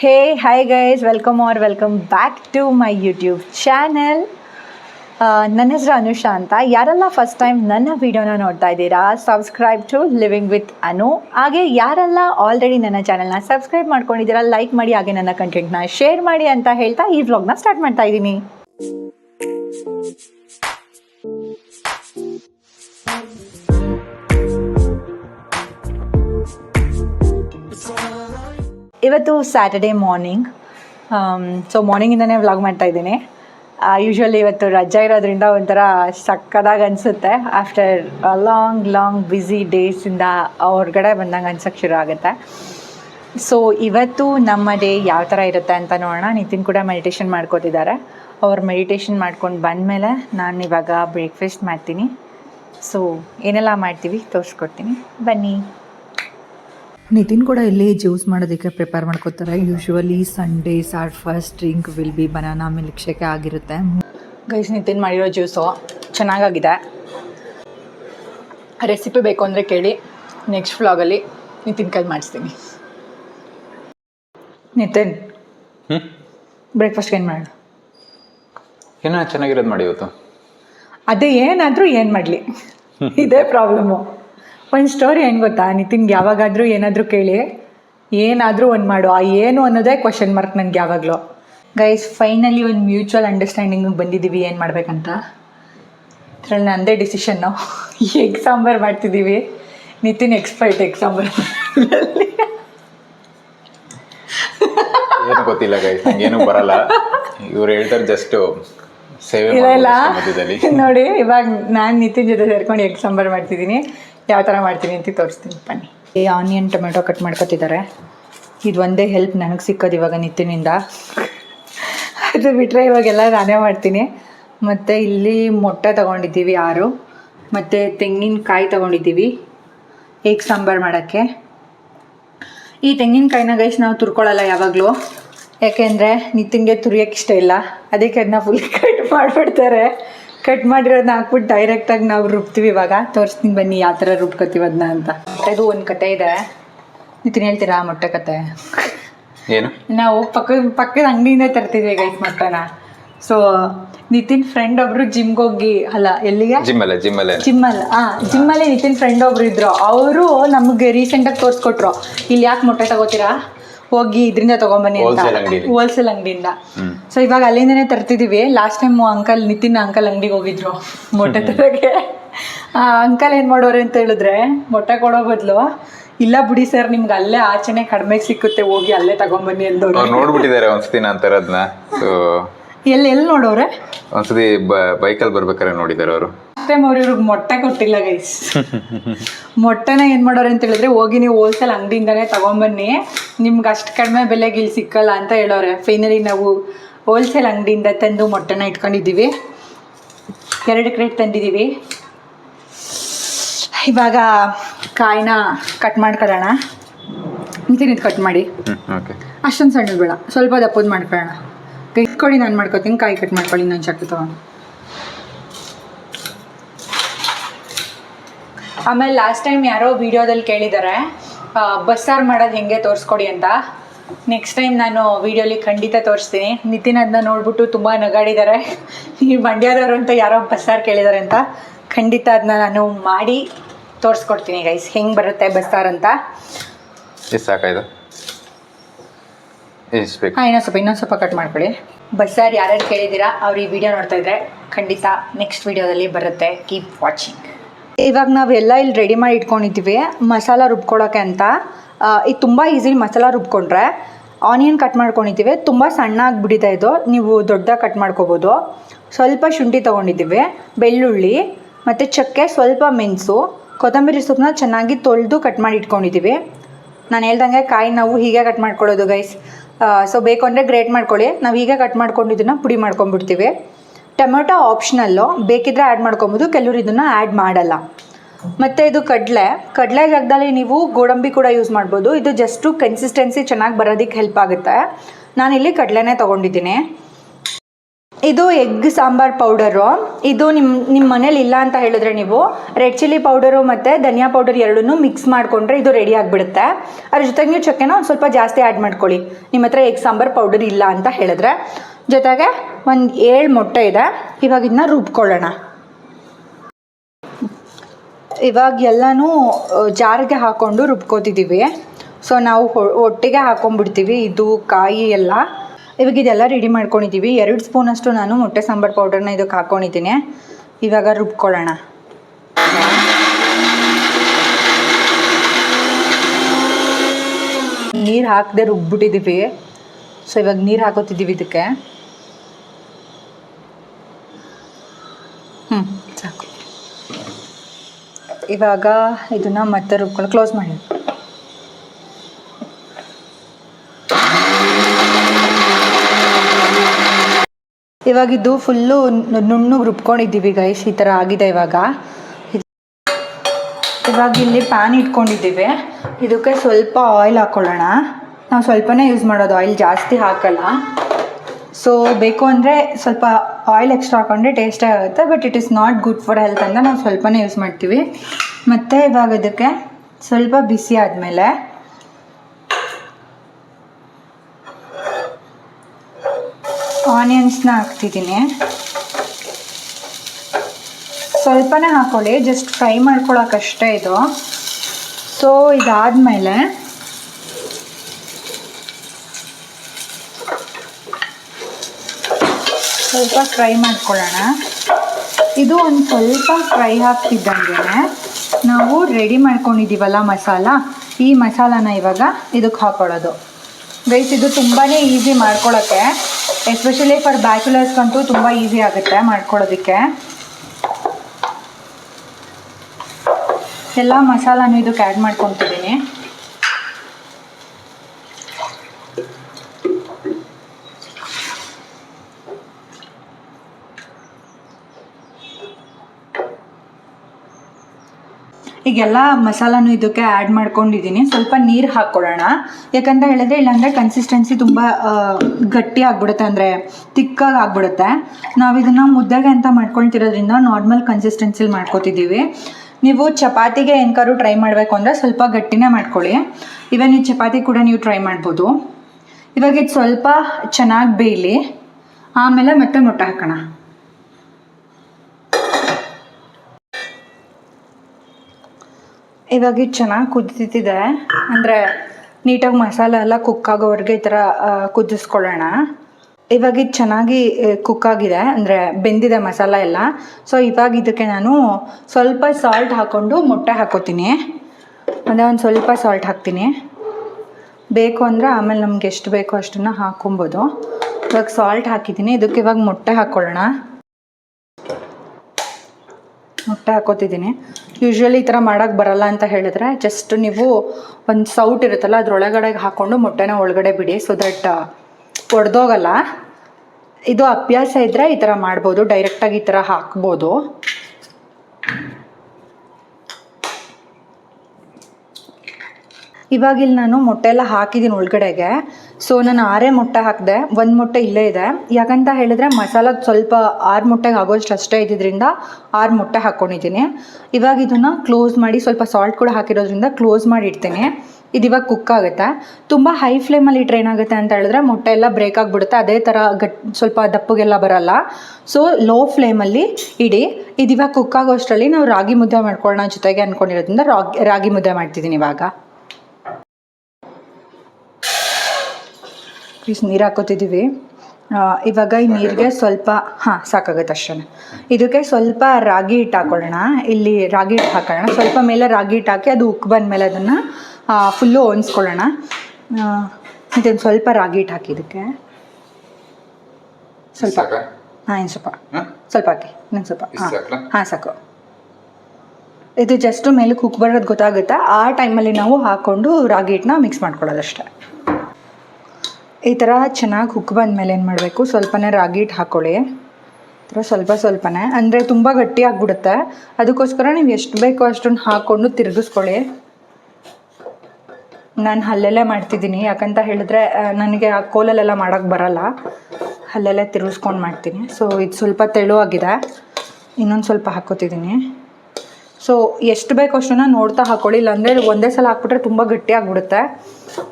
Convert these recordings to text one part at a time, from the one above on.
Hey hi guys welcome are welcome back to my YouTube channel ನನ್ನ ಹೆಸರು ಅನುಷಾ ಅಂತ. ಯಾರೆಲ್ಲ ಫಸ್ಟ್ ಟೈಮ್ ನನ್ನ ವಿಡಿಯೋನ ನೋಡ್ತಾ ಇದ್ದೀರಾ subscribe to living with Anu ಹಾಗೆ ಯಾರೆಲ್ಲ ಆಲ್ರೆಡಿ ನನ್ನ ಚಾನಲ್ನ ಸಬ್ಸ್ಕ್ರೈಬ್ ಮಾಡ್ಕೊಂಡಿದ್ದೀರಾ ಲೈಕ್ ಮಾಡಿ ಹಾಗೆ ನನ್ನ ಕಂಟೆಂಟ್ನ ಶೇರ್ ಮಾಡಿ ಅಂತ ಹೇಳ್ತಾ ಈ ವ್ಲಾಗ್ನ ಸ್ಟಾರ್ಟ್ ಮಾಡ್ತಾ ಇದ್ದೀನಿ. ಇವತ್ತು ಸ್ಯಾಟರ್ಡೇ ಮಾರ್ನಿಂಗ್ ಸೊ ಮಾರ್ನಿಂಗಿಂದನೇ ವ್ಲಾಗ್ ಮಾಡ್ತಾ ಇದ್ದೀನಿ. ಯೂಶ್ವಲಿ ಇವತ್ತು ರಜಾ ಇರೋದ್ರಿಂದ ಒಂಥರ ಸಕ್ಕದಾಗಿ ಅನಿಸುತ್ತೆ. ಆಫ್ಟರ್ ಲಾಂಗ್ ಲಾಂಗ್ ಬ್ಯುಸಿ ಡೇಸಿಂದ ಹೊರಗಡೆ ಬಂದಂಗೆ ಅನ್ಸೋಕ್ಕೆ ಶುರು ಆಗುತ್ತೆ. ಸೊ ಇವತ್ತು ನಮ್ಮ ಡೇ ಯಾವ ಥರ ಇರುತ್ತೆ ಅಂತ ನೋಡೋಣ. ನಿತಿನ್ ಕೂಡ ಮೆಡಿಟೇಷನ್ ಮಾಡ್ಕೋತಿದ್ದಾರೆ ಅವ್ರು ಮೆಡಿಟೇಷನ್ ಮಾಡ್ಕೊಂಡು ಬಂದಮೇಲೆ ನಾನು ಇವಾಗ ಬ್ರೇಕ್ಫಾಸ್ಟ್ ಮಾಡ್ತೀನಿ. ಸೊ ಏನೆಲ್ಲ ಮಾಡ್ತೀವಿ ತೋರಿಸ್ಕೊಡ್ತೀನಿ. ಬನ್ನಿ. ನಿತಿನ್ ಕೂಡ ಇಲ್ಲಿ ಜ್ಯೂಸ್ ಮಾಡೋದಕ್ಕೆ ಪ್ರಿಪೇರ್ ಮಾಡ್ಕೋತಾರೆ. Usually Sunday sir first drink will be banana milk shake ಆಗಿರುತ್ತೆ. ಗೈಸ್ ನಿತಿನ್ ಮಾಡಿರೋ ಜ್ಯೂಸು ಚೆನ್ನಾಗಾಗಿದೆ. ರೆಸಿಪಿ ಬೇಕು ಅಂದರೆ ಕೇಳಿ. ನೆಕ್ಸ್ಟ್ ಫ್ಲಾಗಲ್ಲಿ ನಿತಿನ್ ಕೈ ಮಾಡಿಸ್ತೀನಿ. ನಿತಿನ್ ಹ್ಞೂ ಬ್ರೇಕ್ಫಾಸ್ಟ್ ಏನು ಮಾಡೋಣ ಏನೋ ಚೆನ್ನಾಗಿರೋದು ಮಾಡಿ ಇವತ್ತು? ಅದೇ ಏನಾದರೂ ಏನು ಮಾಡಲಿ? ಇದೇ ಪ್ರಾಬ್ಲಮ್ಮು ಒಂದು ಸ್ಟೋರಿ ಏನು ಗೊತ್ತಾ? ನಿತಿನ್ಗೆ ಯಾವಾಗಾದರೂ ಏನಾದರೂ ಕೇಳಿ. ಏನಾದರೂ ಒಂದು ಮಾಡು. ಆ ಏನು ಅನ್ನೋದೇ ಕ್ವಶನ್ ಮಾರ್ಕ್ ನನಗೆ ಯಾವಾಗಲೂ. ಗೈಸ್ ಫೈನಲಿ ಒಂದು ಮ್ಯೂಚುವಲ್ ಅಂಡರ್ಸ್ಟ್ಯಾಂಡಿಂಗ್ ಬಂದಿದ್ದೀವಿ ಏನು ಮಾಡಬೇಕಂತ? ಇದರಲ್ಲಿ ನಂದೇ ಡಿಸಿಷನ್ನು ಎಗ್ ಸಾಂಬಾರು ಮಾಡ್ತಿದ್ದೀವಿ ನಿತಿನ್ ಎಕ್ಸ್ಪರ್ಟ್ ಎಗ್ ಸಾಂಬಾರು ಏನು ಗೊತ್ತಿಲ್ಲ ಗೈಸ್ ಏನು ಬರಲ್ಲ. ಇವ್ರು ಹೇಳ್ತಾರೆ ಜಸ್ಟ್ ಸೇವೆ ಇಲ್ಲ ನೋಡಿ ಇವಾಗ ನಾನು ನಿತಿನ್ ಜೊತೆ ಸೇರ್ಕೊಂಡು ಎಗ್ ಸಾಂಬಾರು ಮಾಡ್ತಿದ್ದೀನಿ ಯಾವ ಥರ ಮಾಡ್ತೀನಿ ಅಂತ ತೋರಿಸ್ತೀನಿ. ಬನ್ನಿ. ಈ ಆನಿಯನ್ ಟೊಮೆಟೊ ಕಟ್ ಮಾಡ್ಕೊತಿದ್ದಾರೆ. ಇದು ಒಂದೇ ಹೆಲ್ಪ್ ನನಗೆ ಸಿಕ್ಕೋದು ಇವಾಗ ನಿತ್ತಿನಿಂದ. ಅದು ಬಿಟ್ಟರೆ ಇವಾಗೆಲ್ಲ ನಾನೇ ಮಾಡ್ತೀನಿ. ಮತ್ತು ಇಲ್ಲಿ ಮೊಟ್ಟೆ ತೊಗೊಂಡಿದ್ದೀವಿ ಆರು. ಮತ್ತು ತೆಂಗಿನಕಾಯಿ ತೊಗೊಂಡಿದ್ದೀವಿ. ಏಗ್ ಸಾಂಬಾರು ಮಾಡೋಕ್ಕೆ. ಈ ತೆಂಗಿನಕಾಯಿನ ಗೈಸ್ ನಾವು ತುರ್ಕೊಳ್ಳಲ್ಲ ಯಾವಾಗಲೂ. ಯಾಕೆಂದರೆ ನಿತಿನ್ಗೆ ತುರಿಯೋಕ್ಕೆ ಇಷ್ಟ ಇಲ್ಲ. ಅದಕ್ಕೆ ಅದನ್ನ ಫುಲ್ ಕಟ್ ಮಾಡಿಬಿಡ್ತಾರೆ. ಕಟ್ ಮಾಡಿರೋದನ್ನ ಹಾಕ್ಬಿಟ್ಟು ಡೈರೆಕ್ಟಾಗಿ ನಾವು ರುಬ್ತೀವಿ ಇವಾಗ. ತೋರಿಸ್ತೀನಿ ಬನ್ನಿ ಯಾವ ಥರ ರುಬ್ಕೋತೀವಿ ಅದನ್ನ ಅಂತ. ಇದು ಒಂದು ಕತೆ ಇದೆ. ನಿತಿನ್ ಹೇಳ್ತೀರಾ ಮೊಟ್ಟೆ ಕತೆ? ಏನು? ನಾವು ಪಕ್ಕದ ಪಕ್ಕದ ಅಂಗಡಿಯಿಂದ ತರ್ತಿದ್ವಿ ಗೈಸ್ ಮೊಟ್ಟೆನ ಸೊ ನಿತಿನ್ ಫ್ರೆಂಡ್ ಒಬ್ರು ಜಿಮ್ಗೆ ಹೋಗಿ ಅಲ್ಲ ಎಲ್ಲಿಗೆ? ಜಿಮ್ ಅಲ್ಲ ಜಿಮ್ಮಲ್ಲ ಹಾ ಜಿಮ್ಮಲ್ಲಿ ಆ ಜಿಮ್ಮಲ್ಲಿ ನಿತಿನ್ ಫ್ರೆಂಡ್ ಒಬ್ರು ಇದ್ರು. ಅವರು ನಮಗೆ ರೀಸೆಂಟಾಗಿ ತೋರಿಸ್ಕೊಟ್ರು. ಇಲ್ಲಿ ಯಾಕೆ ಮೊಟ್ಟೆ ತಗೋತೀರಾ? ಹೋಗಿ ಇದರಿಂದ ತಗೊಂಬನ್ನಿ ಅಂತ. Wholesale ಅಂಗಡಿಲಿ. ಹೋಲ್ಸೇಲ್ ಅಂಗಡಿಯಿಂದ. ಸೊ ಇವಾಗ ಅಲ್ಲಿಂದನೇ ತರ್ತಿದೀವಿ. Last time uncle Nitin uncle ಅಂಗಡಿಗೆ ಹೋಗಿದ್ರು. ಮೊಟ್ಟೆ ತರಕ್ಕೆ ಆ ಅಂಕಲ್ ಏನು ಮಾಡೋರು ಅಂತ ಹೇಳಿದ್ರೆ ಮೊಟ್ಟೆ ಕೊಡೋ ಬದಲು ಇಲ್ಲ ಬಿಡಿ ಸರ್ ನಿಮ್ಗೆ ಅಲ್ಲೇ ಆಚೆನೆ ಕಡಿಮೆ ಸಿಕ್ಕುತ್ತೆ ಹೋಗಿ ಅಲ್ಲೇ ತಗೊಂಬನ್ನಿ ಅಂತ ಅವ್ರು ನೋಡ್ಬಿಟ್ಟಿದ್ದಾರೆ ಒಂದ್ಸತಿ ನಾನು ತರೋದನ್ನ ಸೊ ಎಲ್ಲಿ ಎಲ್ಲಿ ನೋಡೋರೆ ಒಂದ್ಸತಿ ಬೈಕಲ್ಲಿ ಬರ್ಬೇಕಾರೆ ನೋಡಿದಾರೆ ಅವರು. ಟೈಮ್ ಅವ್ರು ಇವ್ರಿಗೆ ಮೊಟ್ಟೆ ಕೊಟ್ಟಿಲ್ಲ ಗೈಸ್ ಮೊಟ್ಟೆನ ಏನು ಮಾಡೋರು ಅಂತ ಹೇಳಿದ್ರೆ ಹೋಗಿ ನೀವು ಹೋಲ್ಸೇಲ್ ಅಂಗಡಿಯಿಂದನೇ ತಗೊಂಬನ್ನಿ. ನಿಮ್ಗೆ ಅಷ್ಟು ಕಡಿಮೆ ಬೆಲೆಗೆ ಇಲ್ಲಿ ಸಿಕ್ಕಲ್ಲ ಅಂತ ಹೇಳೋರೆ ಫೈನಲಿ ನಾವು ಹೋಲ್ಸೇಲ್ ಅಂಗಡಿಯಿಂದ ತಂದು ಮೊಟ್ಟೆನ ಇಟ್ಕೊಂಡಿದ್ದೀವಿ. ಎರಡು ಕ್ರೇಟ್ ತಂದಿದ್ದೀವಿ. ಇವಾಗ ಕಾಯಿನ ಕಟ್ ಮಾಡ್ಕೊಳ್ಳೋಣ. ಇದು ಕಟ್ ಮಾಡಿ. ಅಷ್ಟೊಂದು ಸಣ್ಣ ಬೇಡ. ಸ್ವಲ್ಪ ದಪ್ಪದ ಮಾಡ್ಕೊಳ್ಳೋಣ. ಇಟ್ಕೊಳ್ಳಿ ನಾನು ಮಾಡ್ಕೊತೀನಿ. ಕಾಯಿ ಕಟ್ ಮಾಡ್ಕೊಳ್ಳಿ ನಾನು ಚಕ್ಕು ತಗೊಂಡು. ಆಮೇಲೆ ಲಾಸ್ಟ್ ಟೈಮ್ ಯಾರೋ ವಿಡಿಯೋದಲ್ಲಿ ಕೇಳಿದ್ದಾರೆ ಬಸ್ಸಾರು ಮಾಡೋದು ಹೆಂಗೆ ತೋರಿಸ್ಕೊಡಿ ಅಂತ. ನೆಕ್ಸ್ಟ್ ಟೈಮ್ ನಾನು ವೀಡಿಯೋಲಿ ಖಂಡಿತ ತೋರಿಸ್ತೀನಿ. ನಿತಿನ್ ಅದನ್ನ ನೋಡ್ಬಿಟ್ಟು ತುಂಬ ನಗಾಡಿದ್ದಾರೆ ಈ ಮಂಡ್ಯದವರು ಅಂತ ಯಾರೋ ಬಸ್ಸಾರು ಕೇಳಿದ್ದಾರೆ ಅಂತ. ಖಂಡಿತ ಅದನ್ನ ನಾನು ಮಾಡಿ ತೋರಿಸ್ಕೊಡ್ತೀನಿ ಗೈಸ್ ಹೆಂಗೆ ಬರುತ್ತೆ ಬಸ್ಸಾರು ಅಂತ. ಎಷ್ಟು ಸಾಕಾಯ್ತು ಎಷ್ಟು ಬೇಕು ಹಾಂ, ಇನ್ನೊಂದು ಸ್ವಲ್ಪ ಇನ್ನೊಂದು ಸ್ವಲ್ಪ ಕಟ್ ಮಾಡ್ಕೊಳ್ಳಿ. ಬಸ್ಸಾರು ಯಾರ್ಯಾರು ಕೇಳಿದ್ದೀರಾ, ಅವ್ರು ಈ ವಿಡಿಯೋ ನೋಡ್ತಾ ಇದ್ರೆ ಖಂಡಿತ ನೆಕ್ಸ್ಟ್ ವಿಡಿಯೋದಲ್ಲಿ ಬರುತ್ತೆ. ಕೀಪ್ ವಾಚಿಂಗ್ ಇವಾಗ ನಾವೆಲ್ಲ ಇಲ್ಲಿ ರೆಡಿ ಮಾಡಿ ಇಟ್ಕೊಂಡಿದ್ದೀವಿ. ಮಸಾಲ ರುಬ್ಕೊಳ್ಳೋಕೆ ಅಂತ. ಇದು ತುಂಬ ಈಸಿ ಮಸಾಲ ರುಬ್ಕೊಂಡ್ರೆ ಆನಿಯನ್ ಕಟ್ ಮಾಡ್ಕೊಂಡಿದ್ದೀವಿ. ತುಂಬ ಸಣ್ಣ ಆಗಿಬಿಟ್ಟಿದೆ ಇದು. ನೀವು ದೊಡ್ಡದಾಗಿ ಕಟ್ ಮಾಡ್ಕೋಬೋದು. ಸ್ವಲ್ಪ ಶುಂಠಿ ತೊಗೊಂಡಿದ್ದೀವಿ, ಬೆಳ್ಳುಳ್ಳಿ, ಮತ್ತು ಚಕ್ಕೆ, ಸ್ವಲ್ಪ ಮೆಣಸು, ಕೊತ್ತಂಬರಿ ಸೊಪ್ಪನ್ನ ಚೆನ್ನಾಗಿ ತೊಳೆದು ಕಟ್ ಮಾಡಿ ಇಟ್ಕೊಂಡಿದ್ದೀವಿ. ನಾನು ಹೇಳ್ದಂಗೆ ಕಾಯಿ ನಾವು ಹೀಗೆ ಕಟ್ ಮಾಡ್ಕೊಳ್ಳೋದು ಗೈಸ್ ಸೊ ಬೇಕು ಅಂದರೆ ಗ್ರೇಟ್ ಮಾಡ್ಕೊಳ್ಳಿ. ನಾವು ಈಗ ಕಟ್ ಮಾಡ್ಕೊಂಡಿದ್ದನ್ನು ಪುಡಿ ಮಾಡ್ಕೊಂಡ್ಬಿಡ್ತೀವಿ. ಟೊಮೆಟೊ ಆಪ್ಷನಲ್ಲು ಬೇಕಿದ್ರೆ ಆ್ಯಡ್ ಮಾಡ್ಕೊಬೋದು, ಕೆಲವರು ಇದನ್ನು ಆ್ಯಡ್ ಮಾಡಲ್ಲ. ಮತ್ತು ಇದು ಕಡಲೆ. ಕಡಲೆ ಜಾಗದಲ್ಲಿ ನೀವು ಗೋಡಂಬಿ ಕೂಡ ಯೂಸ್ ಮಾಡ್ಬೋದು. ಇದು ಜಸ್ಟು ಕನ್ಸಿಸ್ಟೆನ್ಸಿ ಚೆನ್ನಾಗಿ ಬರೋದಕ್ಕೆ ಹೆಲ್ಪ್ ಆಗುತ್ತೆ. ನಾನಿಲ್ಲಿ ಕಡಲೆನೇ ತೊಗೊಂಡಿದ್ದೀನಿ. ಇದು ಎಗ್ ಸಾಂಬಾರ್ ಪೌಡರು. ಇದು ನಿಮ್ಮ ನಿಮ್ಮ ಮನೇಲಿ ಇಲ್ಲ ಅಂತ ಹೇಳಿದ್ರೆ ನೀವು ರೆಡ್ ಚಿಲ್ಲಿ ಪೌಡರು ಮತ್ತು ಧನಿಯಾ ಪೌಡರ್ ಎರಡನ್ನೂ ಮಿಕ್ಸ್ ಮಾಡಿಕೊಂಡ್ರೆ ಇದು ರೆಡಿ ಆಗಿಬಿಡುತ್ತೆ. ಅದ್ರ ಜೊತೆಗೆ ನೀವು ಚಕ್ಕೆನ ಒಂದು ಸ್ವಲ್ಪ ಜಾಸ್ತಿ ಆ್ಯಡ್ ಮಾಡ್ಕೊಳ್ಳಿ. ನಿಮ್ಮ ಹತ್ರ ಎಗ್ ಸಾಂಬಾರ್ ಪೌಡರ್ ಇಲ್ಲ ಅಂತ ಹೇಳಿದ್ರೆ. ಜೊತೆಗೆ ಒಂದು ಏಳು ಮೊಟ್ಟೆ ಇದೆ. ಇವಾಗ ಇದನ್ನ ರುಬ್ಕೊಳ್ಳೋಣ. ಇವಾಗ ಎಲ್ಲನೂ ಜಾರಿಗೆ ಹಾಕ್ಕೊಂಡು ರುಬ್ಕೋತಿದ್ದೀವಿ ಸೊ ನಾವು ಒಟ್ಟಿಗೆ ಹಾಕೊಂಡ್ಬಿಡ್ತೀವಿ. ಇದು, ಕಾಯಿ ಎಲ್ಲ. ಇವಾಗ ಇದೆಲ್ಲ ರೆಡಿ ಮಾಡ್ಕೊಂಡಿದ್ದೀವಿ ಎರಡು ಸ್ಪೂನಷ್ಟು ನಾನು ಮೊಟ್ಟೆ ಸಾಂಬಾರು ಪೌಡರ್ನ ಇದಕ್ಕೆ ಹಾಕ್ಕೊಂಡಿದ್ದೀನಿ ಇವಾಗ ರುಬ್ಕೊಳ್ಳೋಣ. ನೀರು ಹಾಕದೆ ರುಬ್ಬಿಟ್ಟಿದ್ದೀವಿ ಸೊ ಇವಾಗ ನೀರು ಹಾಕೋತಿದ್ದೀವಿ ಇದಕ್ಕೆ. ಹ್ಞೂ ಸಾಕು. ಇವಾಗ ಇದನ್ನು ಮತ್ತೆ ರುಬ್ಕೊಂಡು ಕ್ಲೋಸ್ ಮಾಡಿ. ಇವಾಗ ಫುಲ್ಲು ನುಣ್ಣು ರುಬ್ಕೊಂಡಿದ್ದೀವಿ ಗೈಸ್ ಈ ಥರ ಆಗಿದೆ ಇವಾಗ. ಇವಾಗ ಇಲ್ಲಿ ಪ್ಯಾನ್ ಇಟ್ಕೊಂಡಿದ್ದೀವಿ. ಇದಕ್ಕೆ ಸ್ವಲ್ಪ ಆಯಿಲ್ ಹಾಕ್ಕೊಳ್ಳೋಣ ನಾವು ಸ್ವಲ್ಪನೇ ಯೂಸ್ ಮಾಡೋದು ಆಯಿಲ್ ಜಾಸ್ತಿ ಹಾಕಲ್ಲ. ಸೊ ಬೇಕು ಅಂದರೆ ಸ್ವಲ್ಪ ಆಯಿಲ್ ಎಕ್ಸ್ಟ್ರಾ ಹಾಕೊಂಡ್ರೆ ಟೇಸ್ಟೇ ಆಗುತ್ತೆ but it is not good for health ಅಂತ ನಾವು ಸ್ವಲ್ಪನೇ ಯೂಸ್ ಮಾಡ್ತೀವಿ. ಮತ್ತು ಇವಾಗ ಇದಕ್ಕೆ ಸ್ವಲ್ಪ ಬಿಸಿ ಆದಮೇಲೆ ಆನಿಯನ್ಸ್ನ ಹಾಕ್ತಿದ್ದೀನಿ. ಸ್ವಲ್ಪನೇ ಹಾಕೊಳ್ಳಿ ಜಸ್ಟ್ ಫ್ರೈ ಮಾಡ್ಕೊಳಕ್ಕಷ್ಟೇ ಇದು. ಸೊ ಇದಾದಮೇಲೆ ಸ್ವಲ್ಪ ಫ್ರೈ ಮಾಡ್ಕೊಳ್ಳೋಣ. ಇದು ಒಂದು ಸ್ವಲ್ಪ ಫ್ರೈ ಹಾಕ್ತಿದ್ದಂಗೆ ನಾವು ರೆಡಿ ಮಾಡ್ಕೊಂಡಿದ್ದೀವಲ್ಲ ಮಸಾಲ? ಈ ಮಸಾಲಾನ ಇವಾಗ ಇದಕ್ಕೆ ಹಾಕೊಳ್ಳೋದು. ಗೈಸ್ ಇದು ತುಂಬಾ ಈಸಿ ಮಾಡ್ಕೊಳ್ಳೋಕ್ಕೆ ಎಸ್ಪೆಷಲಿ ಫಾರ್ ಬ್ಯಾಚುಲರ್ಸ್ಗಂತೂ ತುಂಬ ಈಸಿ ಆಗುತ್ತೆ ಮಾಡ್ಕೊಳ್ಳೋದಕ್ಕೆ. ಎಲ್ಲ ಮಸಾಲಾನು ಇದಕ್ಕೆ ಆ್ಯಡ್ ಮಾಡ್ಕೊತಿದ್ದೀನಿ. ಈಗೆಲ್ಲ ಮಸಾಲಾನು ಇದಕ್ಕೆ ಆ್ಯಡ್ ಮಾಡ್ಕೊಂಡಿದ್ದೀನಿ. ಸ್ವಲ್ಪ ನೀರು ಹಾಕ್ಕೊಳ್ಳೋಣ ಯಾಕಂತ ಹೇಳಿದ್ರೆ ಇಲ್ಲಾಂದರೆ ಕನ್ಸಿಸ್ಟೆನ್ಸಿ ತುಂಬ ಗಟ್ಟಿ ಆಗ್ಬಿಡುತ್ತೆ ಅಂದರೆ ತಿಕ್ಕಾಗಿ ಆಗ್ಬಿಡುತ್ತೆ. ನಾವು ಇದನ್ನು ಮುದ್ದೆಗೆ ಅಂತ ಮಾಡ್ಕೊಳ್ತಿರೋದ್ರಿಂದ ನಾರ್ಮಲ್ ಕನ್ಸಿಸ್ಟೆನ್ಸಿಲಿ ಮಾಡ್ಕೊತಿದ್ದೀವಿ. ನೀವು ಚಪಾತಿಗೆ ಏನ್ಕಾದ್ರು ಟ್ರೈ ಮಾಡಬೇಕು ಅಂದರೆ ಸ್ವಲ್ಪ ಗಟ್ಟಿನೇ ಮಾಡ್ಕೊಳ್ಳಿ. ಇವನ್ ಈ ಚಪಾತಿ ಕೂಡ ನೀವು ಟ್ರೈ ಮಾಡ್ಬೋದು. ಇವಾಗ ಇದು ಸ್ವಲ್ಪ ಚೆನ್ನಾಗಿ ಬೇಯಲಿ. ಆಮೇಲೆ ಮತ್ತೆ ಮೊಟ್ಟೆ ಹಾಕೋಣ. ಇವಾಗ ಚೆನ್ನಾಗಿ ಕುದಿತಿದೆ ಅಂದರೆ ನೀಟಾಗಿ ಮಸಾಲೆ ಎಲ್ಲ ಕುಕ್ ಆಗೋವರೆಗೆ ಈ ಥರ ಕುದಿಸ್ಕೊಳ್ಳೋಣ. ಇವಾಗ ಇದು ಚೆನ್ನಾಗಿ ಕುಕ್ ಆಗಿದೆ. ಅಂದರೆ ಬೆಂದಿದೆ ಮಸಾಲ ಎಲ್ಲ. ಸೊ ಇವಾಗ ಇದಕ್ಕೆ ನಾನು ಸ್ವಲ್ಪ ಸಾಲ್ಟ್ ಹಾಕ್ಕೊಂಡು ಮೊಟ್ಟೆ ಹಾಕೋತೀನಿ. ಅಂದರೆ ಒಂದು ಸ್ವಲ್ಪ ಸಾಲ್ಟ್ ಹಾಕ್ತೀನಿ. ಬೇಕು ಅಂದರೆ ಆಮೇಲೆ ನಮ್ಗೆ ಎಷ್ಟು ಬೇಕೋ ಅಷ್ಟನ್ನು ಹಾಕೊಬೋದು. ಇವಾಗ ಸಾಲ್ಟ್ ಹಾಕಿದ್ದೀನಿ. ಇದಕ್ಕೆ ಇವಾಗ ಮೊಟ್ಟೆ ಹಾಕ್ಕೊಳ್ಳೋಣ ಮೊಟ್ಟೆ ಹಾಕೋತಿದ್ದೀನಿ. ಯೂಶ್ವಲಿ ಈ ಥರ ಮಾಡೋಕ್ಕೆ ಬರಲ್ಲ ಅಂತ ಹೇಳಿದ್ರೆ ಜಸ್ಟ್ ನೀವು ಒಂದು ಸೌಟ್ ಇರುತ್ತಲ್ಲ, ಅದರೊಳಗಡೆ ಹಾಕ್ಕೊಂಡು ಮೊಟ್ಟೆನ ಒಳಗಡೆ ಬಿಡಿ ಸೊ ದಟ್ ಒಡೆದೋಗಲ್ಲ. ಇದು ಅಭ್ಯಾಸ ಇದ್ದರೆ ಈ ಥರ ಮಾಡ್ಬೋದು ಡೈರೆಕ್ಟಾಗಿ ಈ ಥರ ಹಾಕ್ಬೋದು. ಇವಾಗಿಲ್ಲಿ ನಾನು ಮೊಟ್ಟೆ ಎಲ್ಲ ಹಾಕಿದ್ದೀನಿ ಒಳಗಡೆಗೆ. ಸೊ ನಾನು ಆರೇ ಮೊಟ್ಟೆ ಹಾಕಿದೆ, ಒಂದು ಮೊಟ್ಟೆ ಇಲ್ಲೇ ಇದೆ. ಯಾಕಂತ ಹೇಳಿದ್ರೆ, ಮಸಾಲ ಸ್ವಲ್ಪ ಆರು ಮೊಟ್ಟೆಗೆ ಆಗೋಷ್ಟು ಅಷ್ಟೇ ಇದ್ದಿದ್ದರಿಂದ ಆರು ಮೊಟ್ಟೆ ಹಾಕ್ಕೊಂಡಿದ್ದೀನಿ ಇವಾಗ ಇದನ್ನು ಕ್ಲೋಸ್ ಮಾಡಿ ಸ್ವಲ್ಪ ಸಾಲ್ಟ್ ಕೂಡ ಹಾಕಿರೋದ್ರಿಂದ ಕ್ಲೋಸ್ ಮಾಡಿ ಇಡ್ತೀನಿ. ಇದು ಇವಾಗ ಕುಕ್ ಆಗುತ್ತೆ. ತುಂಬ ಹೈ ಫ್ಲೇಮಲ್ಲಿ ಇಟ್ರೆ ಏನಾಗುತ್ತೆ ಅಂತ ಹೇಳಿದ್ರೆ, ಮೊಟ್ಟೆ ಎಲ್ಲ ಬ್ರೇಕ್ ಆಗಿಬಿಡುತ್ತೆ. ಅದೇ ಥರ ಗಟ್, ಸ್ವಲ್ಪ ದಪ್ಪಗೆಲ್ಲ ಬರಲ್ಲ. ಸೊ ಲೋ ಫ್ಲೇಮಲ್ಲಿ ಇಡಿ. ಇದು ಇವಾಗ ಕುಕ್ ಆಗೋಷ್ಟರಲ್ಲಿ ನಾವು ರಾಗಿ ಮುದ್ದೆ ಮಾಡ್ಕೊಳ್ಳೋಣ ಜೊತೆಗೆ ಅಂದ್ಕೊಂಡಿರೋದ್ರಿಂದ ರಾಗಿ ರಾಗಿ ಮುದ್ದೆ ಮಾಡ್ತಿದ್ದೀನಿ ಇವಾಗ. ಪೀಸ್ ನೀರು ಹಾಕೋತಿದ್ದೀವಿ ಇವಾಗ ಈ ನೀರಿಗೆ ಸ್ವಲ್ಪ ಹಾಂ ಸಾಕಾಗುತ್ತೆ ಅಷ್ಟೇ ಇದಕ್ಕೆ ಸ್ವಲ್ಪ ರಾಗಿ ಹಿಟ್ಟು ಹಾಕೊಳ್ಳೋಣ. ಇಲ್ಲಿ ರಾಗಿ ಹಿಟ್ಟು ಹಾಕೋಣ ಸ್ವಲ್ಪ ಮೇಲೆ ರಾಗಿ ಹಿಟ್ಟು ಹಾಕಿ ಅದು ಉಕ್ ಬಂದ ಮೇಲೆ ಅದನ್ನು ಫುಲ್ಲು ಒನ್ಸ್ಕೊಳ್ಳೋಣ ಇದೊಂದು ಸ್ವಲ್ಪ ರಾಗಿ ಹಿಟ್ಟು ಹಾಕಿ ಇದಕ್ಕೆ. ಸ್ವಲ್ಪ? ಹಾಂ ಇನ್ನು ಸ್ವಲ್ಪ? ಸ್ವಲ್ಪ ಹಾಕಿ ಇನ್ನೊಂದು ಸ್ವಲ್ಪ. ಹಾಂ? ಹಾಂ ಸಾಕು. ಇದು ಜಸ್ಟ್ ಮೇಲೆ ಕುಕ್ ಬರೋದು ಗೊತ್ತಾಗುತ್ತೆ? ಆ ಟೈಮಲ್ಲಿ ನಾವು ಹಾಕ್ಕೊಂಡು ರಾಗಿ ಹಿಟ್ಟನ್ನ ಮಿಕ್ಸ್ ಮಾಡ್ಕೊಳ್ಳೋದಷ್ಟೇ. ಈ ಥರ ಚೆನ್ನಾಗಿ ಹುಕ್ ಬಂದಮೇಲೆ ಏನು ಮಾಡಬೇಕು? ಸ್ವಲ್ಪನೇ ರಾಗಿ ಹಿಟ್ಟು ಹಾಕ್ಕೊಳ್ಳಿ ಥರ ಸ್ವಲ್ಪ ಸ್ವಲ್ಪನೇ. ಅಂದರೆ ತುಂಬ ಗಟ್ಟಿ ಆಗಿಬಿಡುತ್ತೆ. ಅದಕ್ಕೋಸ್ಕರ ನೀವು ಎಷ್ಟು ಬೇಕೋ ಅಷ್ಟನ್ನು ಹಾಕ್ಕೊಂಡು ತಿರುಗಿಸ್ಕೊಳ್ಳಿ. ನಾನು ಹಲ್ಲೆಲ್ಲೇ ಮಾಡ್ತಿದ್ದೀನಿ. ಯಾಕಂತ ಹೇಳಿದ್ರೆ ನನಗೆ ಆ ಕೋಲಲ್ಲೆಲ್ಲ ಮಾಡೋಕ್ಕೆ ಬರಲ್ಲ. ಹಲ್ಲೆಲ್ಲೇ ತಿರುಗಿಸ್ಕೊಂಡು ಮಾಡ್ತೀನಿ. ಸೊ ಇದು ಸ್ವಲ್ಪ ತೆಳುವಾಗಿದೆ. ಇನ್ನೊಂದು ಸ್ವಲ್ಪ ಹಾಕ್ಕೋತಿದ್ದೀನಿ ಸೊ ಎಷ್ಟು ಬೇಕು ಅಷ್ಟನ್ನು ನೋಡ್ತಾ ಹಾಕೊಳ್ಳಿ. ಇಲ್ಲಾಂದರೆ ಒಂದೇ ಸಲ ಹಾಕ್ಬಿಟ್ರೆ ತುಂಬ ಗಟ್ಟಿ ಆಗಿಬಿಡುತ್ತೆ.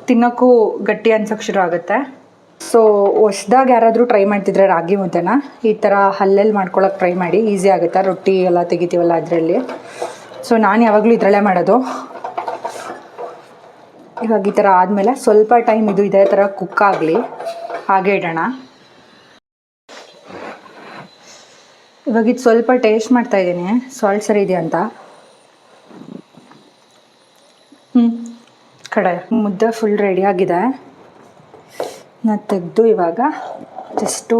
ತಿನ್ನೋಕ್ಕೂ ಗಟ್ಟಿ ಅನ್ಸೋಕ್ಕೆ ಶುರು ಆಗುತ್ತೆ. ಸೊ ಹೊಸ್ದಾಗಿ ಯಾರಾದರೂ ಟ್ರೈ ಮಾಡ್ತಿದ್ರೆ ರಾಗಿ ಮುದ್ದೆನ. ಈ ಥರ ಹಲ್ಲಲ್ಲಿ ಮಾಡ್ಕೊಳ್ಳೋಕೆ ಟ್ರೈ ಮಾಡಿ. ಈಸಿ ಆಗುತ್ತೆ. ರೊಟ್ಟಿ ಎಲ್ಲ ತೆಗಿತೀವಲ್ಲ ಅದರಲ್ಲಿ. ಸೊ ನಾನು ಯಾವಾಗಲೂ ಇದರಲ್ಲೇ ಮಾಡೋದು. ಇವಾಗ ಈ ಥರ ಆದಮೇಲೆ ಸ್ವಲ್ಪ ಟೈಮ್ ಇದು ಇದೇ ಥರ ಕುಕ್ ಆಗಲಿ. ಹಾಗೆ ಇಡೋಣ. ಇವಾಗ ಇದು ಸ್ವಲ್ಪ ಟೇಸ್ಟ್ ಮಾಡ್ತಾ ಇದ್ದೀನಿ. ಸಾಲ್ಟ್ ಸರಿ ಇದೆಯಾ ಅಂತ? ಕಡೆ ಮುದ್ದೆ ಫುಲ್ ರೆಡಿ ಆಗಿದೆ. ನಾ ತೆಗೆದು ಇವಾಗ ಜಸ್ಟು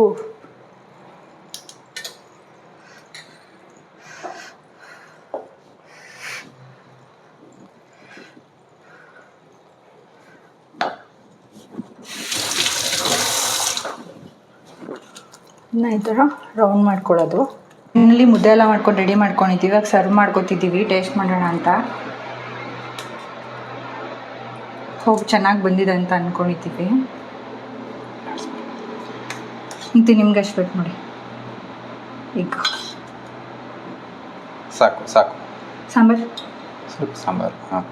ಈ ರೌಂಡ್ ಮಾಡ್ಕೊಳ್ಳೋದು ಮುದ್ದೆ ಎಲ್ಲ ಮಾಡ್ಕೊಂಡು ರೆಡಿ ಮಾಡ್ಕೊಂಡಿದ್ದೀವಿ. ಇವಾಗ ಸರ್ವ್ ಮಾಡ್ಕೊತಿದ್ದೀವಿ. ಟೇಸ್ಟ್ ಮಾಡೋಣ ಅಂತ. ಹೋಗಿ ಚೆನ್ನಾಗಿ ಬಂದಿದೆ ಅಂತ ಅಂದ್ಕೊಂಡಿದ್ದೀವಿ ಮತ್ತೆ ನಿಮ್ಗೆ ಅಷ್ಟು ನೋಡಿ. ಈಗ. ಸಾಕು ಸಾಕು. ಸಾಂಬಾರು? ಸ್ವಲ್ಪ ಸಾಂಬಾರು ಹಾಂ.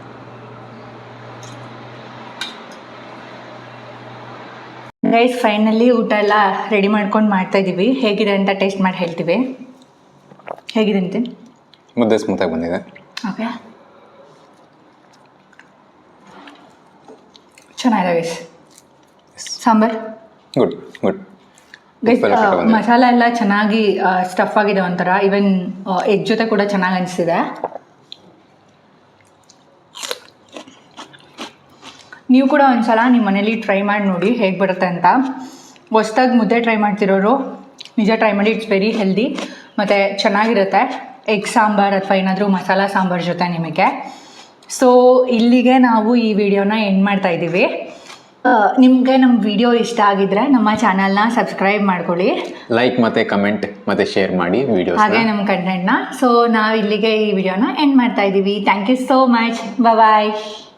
ಗೈಸ್ ಫೈನಲಿ ಊಟ ಎಲ್ಲ ರೆಡಿ ಮಾಡ್ಕೊಂಡು ಮಾಡ್ತಾ ಇದ್ದೀವಿ ಹೇಗಿದೆ ಅಂತ ಟೇಸ್ಟ್ ಮಾಡಿ ಹೇಳ್ತೀವಿ. ಹೇಗಿದೆ ಅಂತೀನಿ ಮುದ್ದೆ ಸ್ಮೂತಾಗಿ ಬಂದಿದೆ. ಓಕೆ ಚೆನ್ನಾಗಿದೆ ಗೈಸ್ ಸಾಂಬಾರು? ಗುಡ್ ಗುಡ್ ಗೈಸ್ ಮಸಾಲ ಎಲ್ಲ ಚೆನ್ನಾಗಿ ಸ್ಟಫ್ ಆಗಿದೆ ಒಂಥರ. ಈವನ್ ಎಗ್ ಜೊತೆ ಕೂಡ ಚೆನ್ನಾಗಿ ಅನಿಸ್ತಿದೆ ನೀವು ಕೂಡ ಒಂದ್ಸಲ ನಿಮ್ಮ ಮನೇಲಿ ಟ್ರೈ ಮಾಡಿ ನೋಡಿ ಹೇಗೆ ಬರುತ್ತೆ ಅಂತ. ಹೊಸ್ದಾಗಿ ಮುದ್ದೆ ಟ್ರೈ ಮಾಡ್ತಿರೋರು ನಿಜ ಟ್ರೈ ಮಾಡಿ ಇಟ್ಸ್ ವೆರಿ ಹೆಲ್ದಿ ಮತ್ತು ಚೆನ್ನಾಗಿರುತ್ತೆ. ಎಗ್ ಸಾಂಬಾರ್ ಅಥವಾ ಏನಾದರೂ ಮಸಾಲ ಸಾಂಬಾರ್ ಜೊತೆ ನಿಮಗೆ. ಸೊ ಇಲ್ಲಿಗೆ ನಾವು ಈ ವಿಡಿಯೋನ ಎಂಡ್ ಮಾಡ್ತಾ ಇದ್ದೀವಿ. ನಿಮಗೆ ನಮ್ಮ ವಿಡಿಯೋ ಇಷ್ಟ ಆಗಿದ್ರೆ ನಮ್ಮ ಚಾನಲ್ನ ಸಬ್ಸ್ಕ್ರೈಬ್ ಮಾಡ್ಕೊಳ್ಳಿ. ಲೈಕ್ ಮತ್ತೆ ಕಮೆಂಟ್ ಮತ್ತೆ ಶೇರ್ ಮಾಡಿ ವಿಡಿಯೋ ಹಾಗೆ ನಮ್ಮ ಕಂಟೆಂಟ್ನ ಸೊ ನಾವು ಇಲ್ಲಿಗೆ ಈ ವಿಡಿಯೋನ ಎಂಡ್ ಮಾಡ್ತಾ ಇದ್ದೀವಿ. Thank you so much bye